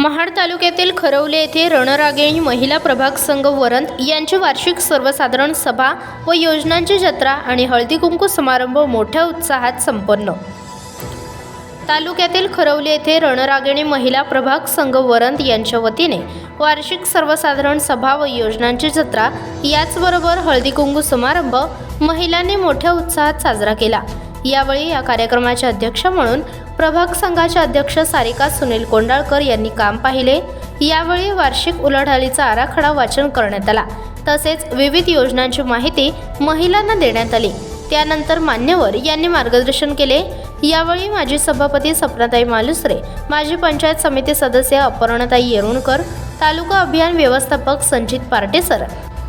महाड तालुक्यातील खरवले येथे रणरागिणी महिला प्रभाग संघ वरंत यांची वार्षिक सर्वसाधारण सभा व योजनांची जत्रा आणि हळदी कुंकू समारंभ मोठ्या उत्साहात संपन्न. तालुक्यातील खरवले येथे रणरागिणी महिला प्रभाग संघ वरंत यांच्या वतीने वार्षिक सर्वसाधारण सभा व योजनांची जत्रा याचबरोबर हळदी कुंकू समारंभ महिलांनी मोठ्या उत्साहात साजरा केला. यावेळी या कार्यक्रमाचे अध्यक्ष म्हणून प्रभाग संघाचे अध्यक्ष सारिका सुनील कोंडाळकर यांनी काम पाहिले. यावेळी वार्षिक उलाढालीचा आराखडा वाचन करण्यात आला. तसेच विविध योजनांची माहिती महिलांना देण्यात आली. त्यानंतर मान्यवर यांनी मार्गदर्शन केले. यावेळी माजी सभापती सपनाताई मालुसरे माजी पंचायत समिती सदस्य अपर्णाताई येरुणकर तालुका अभियान व्यवस्थापक संजित पार्टेसर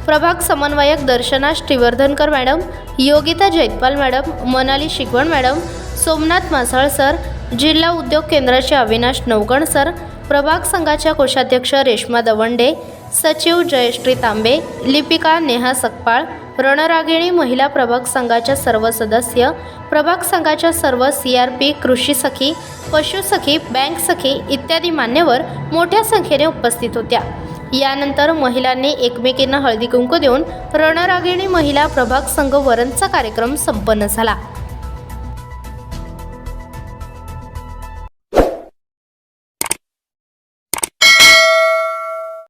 प्रभाग समन्वयक Darshana Shrivardhankar madam Yogita Jaitpal madam Manali Shikwan madam Somnath मासाळ सर जिल्हा उद्योग केंद्राचे अविनाश नवगण सर प्रभाग संघाच्या कोषाध्यक्ष रेश्मा दवंडे सचिव जयश्री तांबे लिपिका नेहा सकपाळ रणरागिणी महिला प्रभाग संघाच्या सर्व सदस्य प्रभाग संघाच्या सर्व सी आर पी कृषी सखी पशुसखी बँक सखी इत्यादी मान्यवर मोठ्या संख्येने उपस्थित होत्या. यानंतर महिलांनी एकमेकींना हळदी कुंकू देऊन रणरागिणी महिला प्रभाग संघ वरणचा कार्यक्रम संपन्न झाला.